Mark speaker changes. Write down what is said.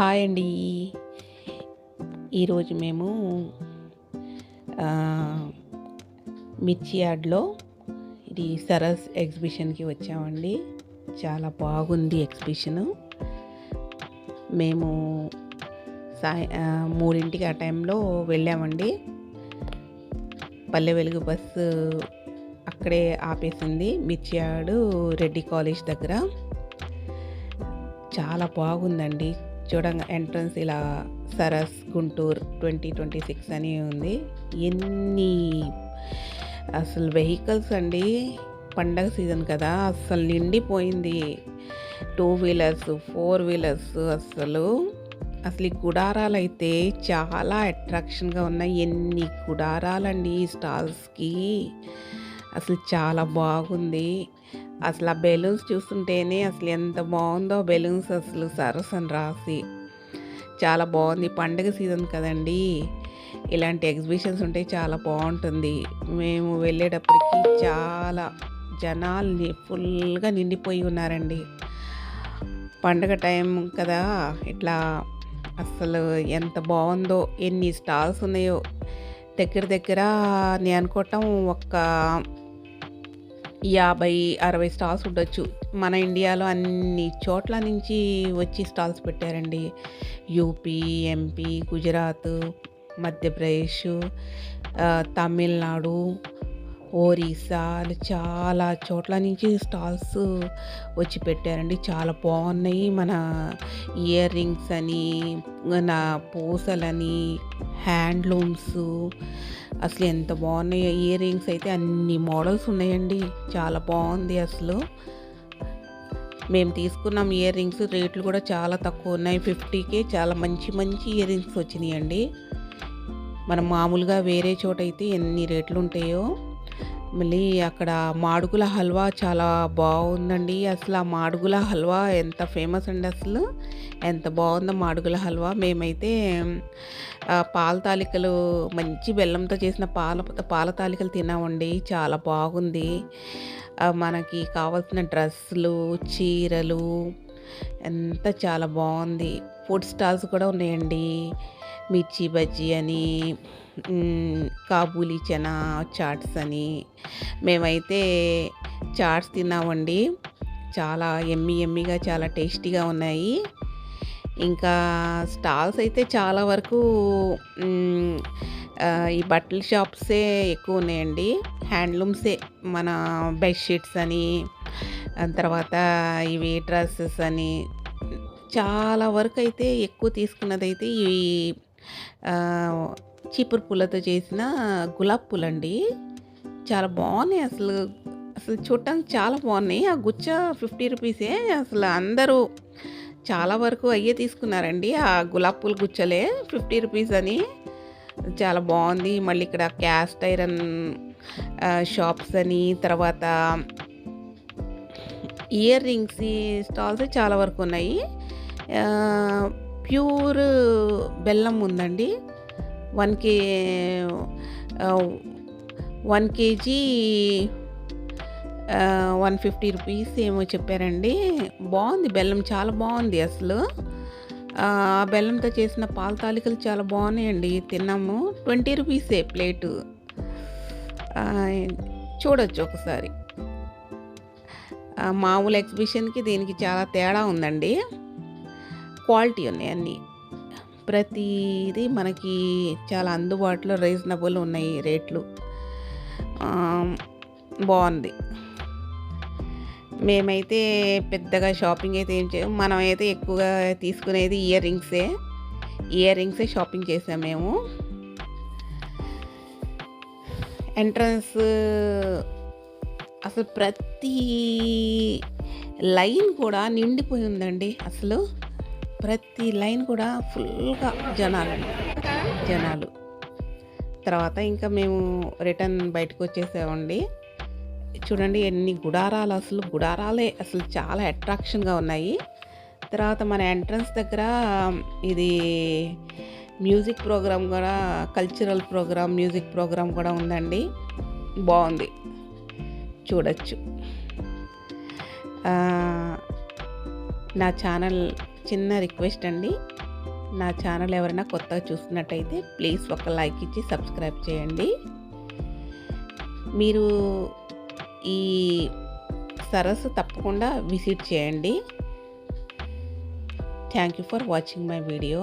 Speaker 1: Hi అండి. ఈరోజు మేము మిర్చియార్డ్లో మిర్చి యార్డ్లో ఇది సరస్ ఎగ్జిబిషన్కి వచ్చామండి. చాలా బాగుంది ఎగ్జిబిషను. మేము సాయ మూడింటికి ఆ టైంలో వెళ్ళామండి. పల్లె వెలుగు బస్సు అక్కడే ఆపేసింది మిర్చి యార్డు రెడ్డి కాలేజ్ దగ్గర. చాలా బాగుందండి. చూడంగా ఎంట్రన్స్ ఇలా Saras Guntur twenty twenty six అని ఉంది. ఎన్ని అసలు వెహికల్స్ అండి పండగ సీజన్ కదా అసలు నిండిపోయింది. టూ వీలర్స్ ఫోర్ వీలర్స్ అసలు. అసలు ఈ గుడారాలు అయితే చాలా అట్రాక్షన్గా ఉన్నాయి. ఎన్ని గుడారాలండి ఈ స్టాల్స్కి. అసలు చాలా బాగుంది. అసలు ఆ బెలూన్స్ చూస్తుంటేనే అసలు ఎంత బాగుందో బెలూన్స్ అసలు సరస్ అని రాసి. చాలా బాగుంది. పండగ సీజన్ కదండి ఇలాంటి ఎగ్జిబిషన్స్ ఉంటే చాలా బాగుంటుంది. మేము వెళ్ళేటప్పటికి చాలా జనాలు ఫుల్గా నిండిపోయి ఉన్నారండి. పండగ టైం కదా ఇట్లా అసలు ఎంత బాగుందో ఎన్ని స్టాల్స్ ఉన్నాయో దగ్గర దగ్గర నేను అనుకోవటం ఒక్క యాభై అరవై స్టాల్స్ ఉండొచ్చు. మన ఇండియాలో అన్ని చోట్ల నుంచి వచ్చి స్టాల్స్ పెట్టారండి. యూపీ ఎంపీ గుజరాత్ మధ్యప్రదేశ్ తమిళనాడు ఒరిస్సా చాలా చోట్ల నుంచి స్టాల్స్ వచ్చి పెట్టారండి. చాలా బాగున్నాయి. మన ఇయర్ రింగ్స్ అని మన పూసలని హ్యాండ్లూమ్స్ అసలు ఎంత బాగున్నాయో. ఇయర్ రింగ్స్ అయితే అన్ని మోడల్స్ ఉన్నాయండి. చాలా బాగుంది అసలు. మేము తీసుకున్నాం ఇయర్ రింగ్స్. రేట్లు కూడా చాలా తక్కువ ఉన్నాయి. ఫిఫ్టీకే చాలా మంచి మంచి ఇయర్ రింగ్స్ వచ్చినాయండి. మనం మామూలుగా వేరే చోట అయితే ఎన్ని రేట్లు ఉంటాయో మళ్ళీ అక్కడ మాడుగుల హల్వా చాలా బాగుందండి. అసలు ఆ మాడుగుల హల్వా ఎంత ఫేమస్ అండి అసలు. ఎంత బాగుందో మాడుగుల హల్వా. మేమైతే పాల తాలికలు మంచి బెల్లంతో చేసిన పాల పాల తాలికలు తిన్నామండి. చాలా బాగుంది. మనకి కావాల్సిన డ్రెస్సులు చీరలు ఎంత చాలా బాగుంది. ఫుడ్ స్టాల్స్ కూడా ఉన్నాయండి. మిర్చి బజ్జీ అని కాబూలి కాబూలీ చనా చాట్స్ అని. మేమైతే చాట్స్ తిన్నామండి. చాలా ఎమ్మి ఎమ్మిగా చాలా టేస్టీగా ఉన్నాయి. ఇంకా స్టాల్స్ అయితే చాలా వరకు ఈ బట్టల షాప్సే ఎక్కువ ఉన్నాయండి. హ్యాండ్లూమ్సే మన బెడ్షీట్స్ అని తర్వాత ఇవి డ్రెస్సెస్ అని. చాలా వరకు అయితే ఎక్కువ తీసుకున్నదైతే ఈ చీపురు పూలతో చేసిన గులాబ్ పూలండి. చాలా బాగున్నాయి అసలు. అసలు చూడటానికి చాలా బాగున్నాయి. ఆ గుచ్చ ఫిఫ్టీ రూపీసే అసలు అందరూ చాలా వరకు అయ్యే తీసుకున్నారండి. ఆ గులాబ్ పూల గుచ్చలే ఫిఫ్టీ రూపీస్ అని. చాలా బాగుంది. మళ్ళీ ఇక్కడ క్యాస్ట్ ఐరన్ షాప్స్ అని. తర్వాత ఇయర్ రింగ్స్ స్టాల్స్ చాలా వరకు ఉన్నాయి. ప్యూర్ బెల్లం ఉందండి. One K one kg one fifty rupees ఏమో చెప్పారండి. బాగుంది బెల్లం చాలా బాగుంది అసలు. ఆ బెల్లంతో చేసిన పాల తాలికలు చాలా బాగున్నాయండి. తిన్నాము. ట్వంటీ రూపీసే ప్లేటు. చూడొచ్చు ఒకసారి. మామూలు ఎగ్జిబిషన్కి దీనికి చాలా తేడా ఉందండి. క్వాలిటీ ఉన్నాయి అన్నీ. ప్రతిదీ మనకి చాలా అందుబాటులో రీజనబుల్ ఉన్నాయి రేట్లు. బాగుంది. మేమైతే పెద్దగా షాపింగ్ అయితే ఏం చేయము. మనం అయితే ఎక్కువగా తీసుకునేది ఇయర్ రింగ్సే. ఇయర్ రింగ్సే షాపింగ్ చేసాం మేము. ఎంట్రన్స్ అసలు ప్రతి లైన్ కూడా నిండిపోయి ఉందండి అసలు. ప్రతి లైన్ కూడా ఫుల్గా జనాలు జనాలు. తర్వాత ఇంకా మేము రిటర్న్ బయటకు వచ్చేసామండి. చూడండి ఎన్ని గుడారాలు అసలు. గుడారాలే అసలు చాలా అట్రాక్షన్గా ఉన్నాయి. తర్వాత మన ఎంట్రన్స్ దగ్గర ఇది మ్యూజిక్ ప్రోగ్రామ్ కూడా కల్చరల్ ప్రోగ్రామ్ మ్యూజిక్ ప్రోగ్రామ్ కూడా ఉందండి. బాగుంది. చూడొచ్చు. నా ఛానల్ చిన్న రిక్వెస్ట్ అండి. నా ఛానల్ ఎవరైనా కొత్తగా చూస్తున్నట్టయితే ప్లీజ్ ఒక లైక్ ఇచ్చి సబ్స్క్రైబ్ చేయండి. మీరు ఈ సరస్సు తప్పకుండా విజిట్ చేయండి. Thank you for watching my video